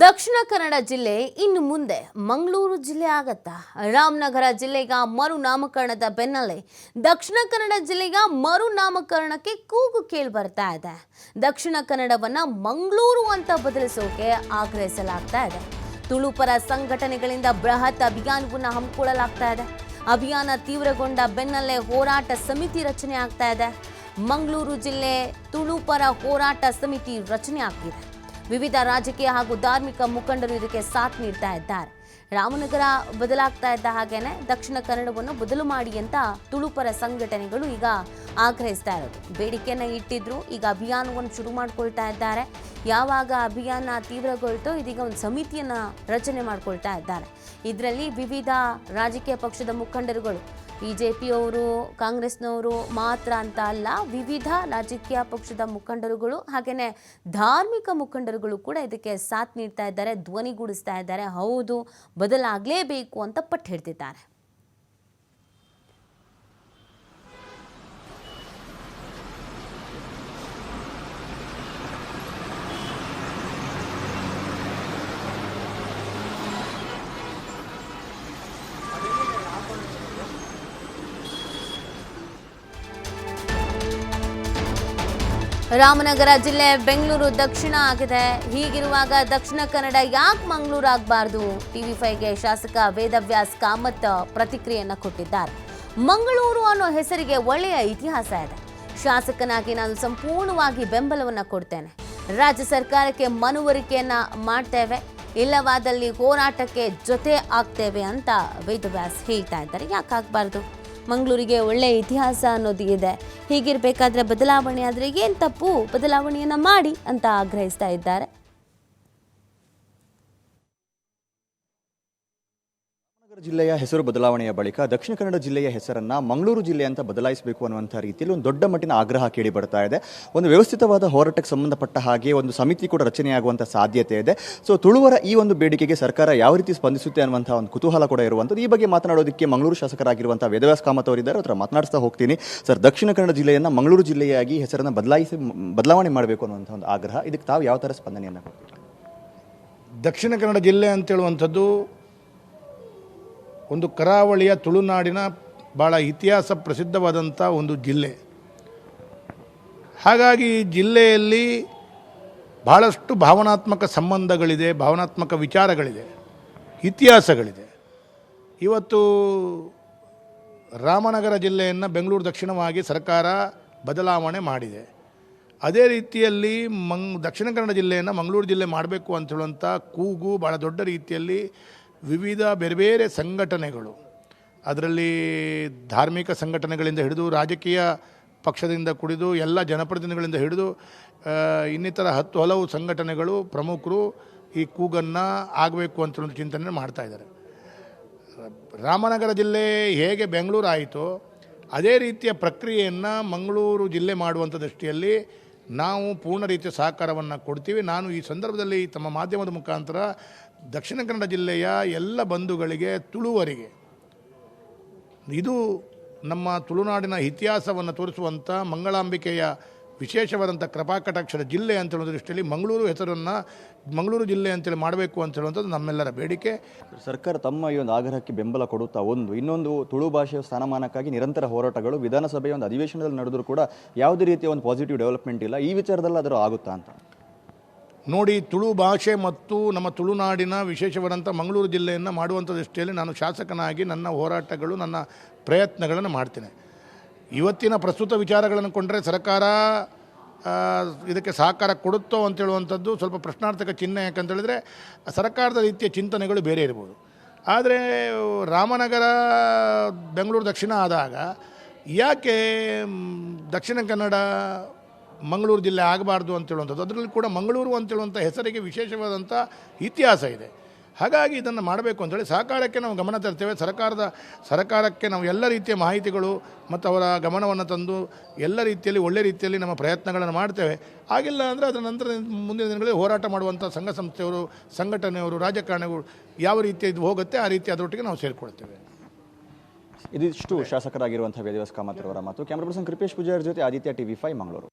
ದಕ್ಷಿಣ ಕನ್ನಡ ಜಿಲ್ಲೆ ಇನ್ನು ಮುಂದೆ ಮಂಗಳೂರು ಜಿಲ್ಲೆ ಆಗತ್ತಾ. ರಾಮನಗರ ಜಿಲ್ಲೆಗ ಮರು ನಾಮಕರಣದ ಬೆನ್ನಲ್ಲೇ ದಕ್ಷಿಣ ಕನ್ನಡ ಜಿಲ್ಲೆಗ ಮರು ನಾಮಕರಣಕ್ಕೆ ಕೂಗು ಕೇಳಿ ಬರ್ತಾ ಇದೆ. ದಕ್ಷಿಣ ಕನ್ನಡವನ್ನ ಮಂಗಳೂರು ಅಂತ ಬದಲಿಸೋಕೆ ಆಗ್ರಹಿಸಲಾಗ್ತಾ ಇದೆ. ತುಳುಪರ ಸಂಘಟನೆಗಳಿಂದ ಬೃಹತ್ ಅಭಿಯಾನವನ್ನು ಹಮ್ಮಿಕೊಳ್ಳಲಾಗ್ತಾ ಇದೆ. ಅಭಿಯಾನ ತೀವ್ರಗೊಂಡ ಬೆನ್ನಲ್ಲೇ ಹೋರಾಟ ಸಮಿತಿ ರಚನೆ ಆಗ್ತಾ ಇದೆ. ಮಂಗಳೂರು ಜಿಲ್ಲೆ ತುಳುಪರ ಹೋರಾಟ ಸಮಿತಿ ರಚನೆ ಆಗಿದೆ ವಿವಿಧ ರಾಜಕೀಯ ಹಾಗೂ ಧಾರ್ಮಿಕ ಮುಖಂಡರು ಇದಕ್ಕೆ ಸಾಥ್ ನೀಡ್ತಾ ಇದ್ದಾರೆ. ರಾಮನಗರ ಬದಲಾಗ್ತಾ ಇದ್ದ ಹಾಗೇನೆ ದಕ್ಷಿಣ ಕನ್ನಡವನ್ನು ಬದಲು ಮಾಡಿ ಅಂತ ತುಳುಪರ ಸಂಘಟನೆಗಳು ಈಗ ಆಗ್ರಹಿಸ್ತಾ ಇರೋದು. ಬೇಡಿಕೆಯನ್ನು ಇಟ್ಟಿದ್ರು, ಈಗ ಅಭಿಯಾನವನ್ನು ಶುರು ಮಾಡ್ಕೊಳ್ತಾ ಇದ್ದಾರೆ. ಯಾವಾಗ ಅಭಿಯಾನ ತೀವ್ರಗೊಳ್ತೋ ಇದೀಗ ಒಂದು ಸಮಿತಿಯನ್ನ ರಚನೆ ಮಾಡ್ಕೊಳ್ತಾ ಇದ್ದಾರೆ. ಇದರಲ್ಲಿ ವಿವಿಧ ರಾಜಕೀಯ ಪಕ್ಷದ ಮುಖಂಡರುಗಳು ಬಿಜೆಪಿಯವರು, ಕಾಂಗ್ರೆಸ್ನವರು ಮಾತ್ರ ಅಂತ ಅಲ್ಲ, ವಿವಿಧ ರಾಜಕೀಯ ಪಕ್ಷದ ಮುಖಂಡರುಗಳು ಹಾಗೆಯೇ ಧಾರ್ಮಿಕ ಮುಖಂಡರುಗಳು ಕೂಡ ಇದಕ್ಕೆ ಸಾಥ್ ನೀಡ್ತಾ ಇದ್ದಾರೆ ಧ್ವನಿಗೂಡಿಸ್ತಾ ಇದ್ದಾರೆ. ಹೌದು, ಬದಲಾಗಲೇಬೇಕು ಅಂತ ಪಟ್ಟು ಹಿಡ್ತಿದ್ದಾರೆ ರಾಮನಗರ ಜಿಲ್ಲೆ ಬೆಂಗಳೂರು ದಕ್ಷಿಣ ಆಗಿದೆ. ಹೀಗಿರುವಾಗ ದಕ್ಷಿಣ ಕನ್ನಡ ಯಾಕೆ ಮಂಗಳೂರು ಆಗಬಾರ್ದು? ಟಿವಿ ಫೈವ್ಗೆ ಶಾಸಕ ವೇದವ್ಯಾಸ್ ಕಾಮತ್ ಪ್ರತಿಕ್ರಿಯೆಯನ್ನು ಕೊಟ್ಟಿದ್ದಾರೆ. ಮಂಗಳೂರು ಅನ್ನೋ ಹೆಸರಿಗೆ ಒಳ್ಳೆಯ ಇತಿಹಾಸ ಇದೆ. ಶಾಸಕನಾಗಿ ನಾನು ಸಂಪೂರ್ಣವಾಗಿ ಬೆಂಬಲವನ್ನು ಕೊಡ್ತೇನೆ. ರಾಜ್ಯ ಸರ್ಕಾರಕ್ಕೆ ಮನವರಿಕೆಯನ್ನು ಮಾಡ್ತೇವೆ. ಇಲ್ಲವಾದಲ್ಲಿ ಹೋರಾಟಕ್ಕೆ ಜೊತೆ ಆಗ್ತೇವೆ ಅಂತ ವೇದವ್ಯಾಸ್ ಹೇಳ್ತಾ ಇದ್ದಾರೆ. ಯಾಕಾಗಬಾರ್ದು ಮಂಗಳೂರಿಗೆ ಒಳ್ಳೆ ಇತಿಹಾಸ ಅನ್ನೋದು ಇದೆ ಹೀಗಿರಬೇಕಾದ್ರೆ ಬದಲಾವಣೆ ಆದರೆ ಏನು ತಪ್ಪು? ಬದಲಾವಣೆಯನ್ನು ಮಾಡಿ ಅಂತ ಆಗ್ರಹಿಸ್ತಾ ಇದ್ದಾರೆ. ಜಿಲ್ಲೆಯ ಹೆಸರು ಬದಲಾವಣೆಯ ಬಳಿಕ ದಕ್ಷಿಣ ಕನ್ನಡ ಜಿಲ್ಲೆಯ ಹೆಸರನ್ನ ಮಂಗಳೂರು ಜಿಲ್ಲೆ ಅಂತ ಬದಲಾಯಿಸಬೇಕು ಅನ್ನುವಂಥ ರೀತಿಯಲ್ಲಿ ಒಂದು ದೊಡ್ಡ ಮಟ್ಟಿನ ಆಗ್ರಹ ಕೇಳಿ ಬರ್ತಾ ಇದೆ. ಒಂದು ವ್ಯವಸ್ಥಿತವಾದ ಹೋರಾಟಕ್ಕೆ ಸಂಬಂಧಪಟ್ಟ ಹಾಗೆ ಒಂದು ಸಮಿತಿ ಕೂಡ ರಚನೆಯಾಗುವಂಥ ಸಾಧ್ಯತೆ ಇದೆ. ಸೊ ತುಳುವರ ಈ ಒಂದು ಬೇಡಿಕೆಗೆ ಸರ್ಕಾರ ಯಾವ ರೀತಿ ಸ್ಪಂದಿಸುತ್ತೆ ಅನ್ನುವಂಥ ಒಂದು ಕುತೂಹಲ ಕೂಡ ಇರುವಂಥದ್ದು. ಈ ಬಗ್ಗೆ ಮಾತನಾಡೋದಕ್ಕೆ ಮಂಗಳೂರು ಶಾಸಕರಾಗಿರುವಂಥ ವೇದವ್ಯಾಸ್ ಕಾಮತ್ ಅವರಿದ್ದಾರೆ. ಹತ್ರ ಮಾತನಾಡಿಸ್ತಾ ಹೋಗ್ತೀನಿ. ಸರ್, ದಕ್ಷಿಣ ಕನ್ನಡ ಜಿಲ್ಲೆಯನ್ನು ಮಂಗಳೂರು ಜಿಲ್ಲೆಯಾಗಿ ಹೆಸರನ್ನ ಬದಲಾಯಿಸಿ, ಬದಲಾವಣೆ ಮಾಡಬೇಕು ಅನ್ನುವಂಥ ಒಂದು ಆಗ್ರಹ. ಇದಕ್ಕೆ ತಾವು ಯಾವ ಥರ ಸ್ಪಂದನೆಯನ್ನು ದಕ್ಷಿಣ ಕನ್ನಡ ಜಿಲ್ಲೆ ಅಂತೇಳುವಂಥದ್ದು ಒಂದು ಕರಾವಳಿಯ ತುಳುನಾಡಿನ ಭಾಳ ಇತಿಹಾಸ ಪ್ರಸಿದ್ಧವಾದಂಥ ಒಂದು ಜಿಲ್ಲೆ. ಹಾಗಾಗಿ ಈ ಜಿಲ್ಲೆಯಲ್ಲಿ ಭಾಳಷ್ಟು ಭಾವನಾತ್ಮಕ ಸಂಬಂಧಗಳಿದೆ, ಭಾವನಾತ್ಮಕ ವಿಚಾರಗಳಿದೆ, ಇತಿಹಾಸಗಳಿದೆ. ಇವತ್ತು ರಾಮನಗರ ಜಿಲ್ಲೆಯನ್ನು ಬೆಂಗಳೂರು ದಕ್ಷಿಣವಾಗಿ ಸರ್ಕಾರ ಬದಲಾವಣೆ ಮಾಡಿದೆ. ಅದೇ ರೀತಿಯಲ್ಲಿ ಮಂಗ್ ದಕ್ಷಿಣ ಕನ್ನಡ ಜಿಲ್ಲೆಯನ್ನು ಮಂಗಳೂರು ಜಿಲ್ಲೆ ಮಾಡಬೇಕು ಅಂತ ಹೇಳುವಂಥ ಕೂಗು ಭಾಳ ದೊಡ್ಡ ರೀತಿಯಲ್ಲಿ ವಿವಿಧ ಬೇರೆ ಬೇರೆ ಸಂಘಟನೆಗಳು, ಅದರಲ್ಲಿ ಧಾರ್ಮಿಕ ಸಂಘಟನೆಗಳಿಂದ ಹಿಡಿದು ರಾಜಕೀಯ ಪಕ್ಷದಿಂದ ಕುಡಿದು ಎಲ್ಲ ಜನಪ್ರತಿನಿಧಿಗಳಿಂದ ಹಿಡಿದು ಇನ್ನಿತರ ಹತ್ತು ಹಲವು ಸಂಘಟನೆಗಳು, ಪ್ರಮುಖರು ಈ ಕೂಗನ್ನು ಆಗಬೇಕು ಅಂತ ಒಂದು ಚಿಂತನೆ ಮಾಡ್ತಾಯಿದ್ದಾರೆ ರಾಮನಗರ ಜಿಲ್ಲೆ ಹೇಗೆ ಬೆಂಗಳೂರು ಆಯಿತೋ ಅದೇ ರೀತಿಯ ಪ್ರಕ್ರಿಯೆಯನ್ನು ಮಂಗಳೂರು ಜಿಲ್ಲೆ ಮಾಡುವಂಥ ದೃಷ್ಟಿಯಲ್ಲಿ ನಾವು ಪೂರ್ಣ ರೀತಿಯ ಸಹಕಾರವನ್ನು ಕೊಡ್ತೀವಿ. ನಾನು ಈ ಸಂದರ್ಭದಲ್ಲಿ ತಮ್ಮ ಮಾಧ್ಯಮದ ಮುಖಾಂತರ ದಕ್ಷಿಣ ಕನ್ನಡ ಜಿಲ್ಲೆಯ ಎಲ್ಲ ಬಂಧುಗಳಿಗೆ ತುಳುವರಿಗೆ, ಇದು ನಮ್ಮ ತುಳುನಾಡಿನ ಇತಿಹಾಸವನ್ನು ತೋರಿಸುವಂಥ ಮಂಗಳಾಂಬಿಕೆಯ ವಿಶೇಷವಾದಂಥ ಕೃಪಾಕಟಾಕ್ಷರ ಜಿಲ್ಲೆ ಅಂತ ಹೇಳೋ ದೃಷ್ಟಿಯಲ್ಲಿ ಮಂಗಳೂರು ಹೆಸರನ್ನು ಮಂಗಳೂರು ಜಿಲ್ಲೆ ಅಂತೇಳಿ ಮಾಡಬೇಕು ಅಂತ ಹೇಳುವಂಥದ್ದು ನಮ್ಮೆಲ್ಲರ ಬೇಡಿಕೆ. ಸರ್ಕಾರ ತಮ್ಮ ಈ ಒಂದು ಆಗ್ರಹಕ್ಕೆ ಬೆಂಬಲ ಕೊಡುತ್ತಾ ಒಂದು ಇನ್ನೊಂದು ತುಳು ಭಾಷೆಯ ಸ್ಥಾನಮಾನಕ್ಕಾಗಿ ನಿರಂತರ ಹೋರಾಟಗಳು ವಿಧಾನಸಭೆಯ ಒಂದು ಅಧಿವೇಶನದಲ್ಲಿ ನಡೆದರೂ ಕೂಡ ಯಾವುದೇ ರೀತಿಯ ಒಂದು ಪಾಸಿಟಿವ್ ಡೆವಲಪ್ಮೆಂಟ್ ಇಲ್ಲ. ಈ ವಿಚಾರದಲ್ಲಿ ಅದರ ಆಗುತ್ತಾ ಅಂತ. ನೋಡಿ ತುಳು ಭಾಷೆ ಮತ್ತು ನಮ್ಮ ತುಳುನಾಡಿನ ವಿಶೇಷವಾದಂಥ ಮಂಗಳೂರು ಜಿಲ್ಲೆಯನ್ನು ಮಾಡುವಂಥ ದೃಷ್ಟಿಯಲ್ಲಿ ನಾನು ಶಾಸಕನಾಗಿ ನನ್ನ ಹೋರಾಟಗಳು ನನ್ನ ಪ್ರಯತ್ನಗಳನ್ನು ಮಾಡ್ತೇನೆ. ಇವತ್ತಿನ ಪ್ರಸ್ತುತ ವಿಚಾರಗಳನ್ನು ಕೊಂಡರೆ ಸರ್ಕಾರ ಇದಕ್ಕೆ ಸಹಕಾರ ಕೊಡುತ್ತೋ ಅಂತ ಹೇಳುವಂಥದ್ದು ಸ್ವಲ್ಪ ಪ್ರಶ್ನಾರ್ಥಕ ಚಿಹ್ನೆ. ಯಾಕಂತೇಳಿದರೆ ಸರ್ಕಾರದ ರೀತಿಯ ಚಿಂತನೆಗಳು ಬೇರೆ ಇರ್ಬೋದು. ಆದರೆ ರಾಮನಗರ, ಬೆಂಗಳೂರು ದಕ್ಷಿಣ ಆದಾಗ ಯಾಕೆ ದಕ್ಷಿಣ ಕನ್ನಡ, ಮಂಗಳೂರು ಜಿಲ್ಲೆ ಆಗಬಾರ್ದು ಅಂತ ಹೇಳುವಂಥದ್ದು, ಅದರಲ್ಲಿ ಕೂಡ ಮಂಗಳೂರು ಅಂತೇಳುವಂಥ ಹೆಸರಿಗೆ ವಿಶೇಷವಾದಂಥ ಇತಿಹಾಸ ಇದೆ. ಹಾಗಾಗಿ ಇದನ್ನು ಮಾಡಬೇಕು ಅಂತೇಳಿ ಸಹಕಾರಕ್ಕೆ ನಾವು ಗಮನ ತರ್ತೇವೆ. ಸರ್ಕಾರದ, ಸರ್ಕಾರಕ್ಕೆ ನಾವು ಎಲ್ಲ ರೀತಿಯ ಮಾಹಿತಿಗಳು ಮತ್ತು ಅವರ ಗಮನವನ್ನು ತಂದು ಎಲ್ಲ ರೀತಿಯಲ್ಲಿ, ಒಳ್ಳೆ ರೀತಿಯಲ್ಲಿ ನಮ್ಮ ಪ್ರಯತ್ನಗಳನ್ನು ಮಾಡ್ತೇವೆ. ಆಗಿಲ್ಲ ಅಂದರೆ ಅದರ ನಂತರ ಮುಂದಿನ ದಿನಗಳಲ್ಲಿ ಹೋರಾಟ ಮಾಡುವಂಥ ಸಂಘ ಸಂಸ್ಥೆಯವರು, ಸಂಘಟನೆಯವರು, ರಾಜಕಾರಣಿಗಳು ಯಾವ ರೀತಿ ಇದು ಹೋಗುತ್ತೆ, ಆ ರೀತಿ ಅದರೊಟ್ಟಿಗೆ ನಾವು ಸೇರಿಕೊಳ್ತೇವೆ. ಇದಿಷ್ಟು ಶಾಸಕರಾಗಿರುವಂಥ ವೇದವ್ಯಾಸ್ ಕಾಮತ್ ಅವರ ಮಾತು. ಕ್ಯಾಮ್ರಾ ಪರ್ಸನ್ ಕೃಪೇಶ್ ಪೂಜಾರಿ ಜೊತೆ ಆದಿತ್ಯ ಟಿವಿ ಫೈವ್, ಮಂಗಳೂರು.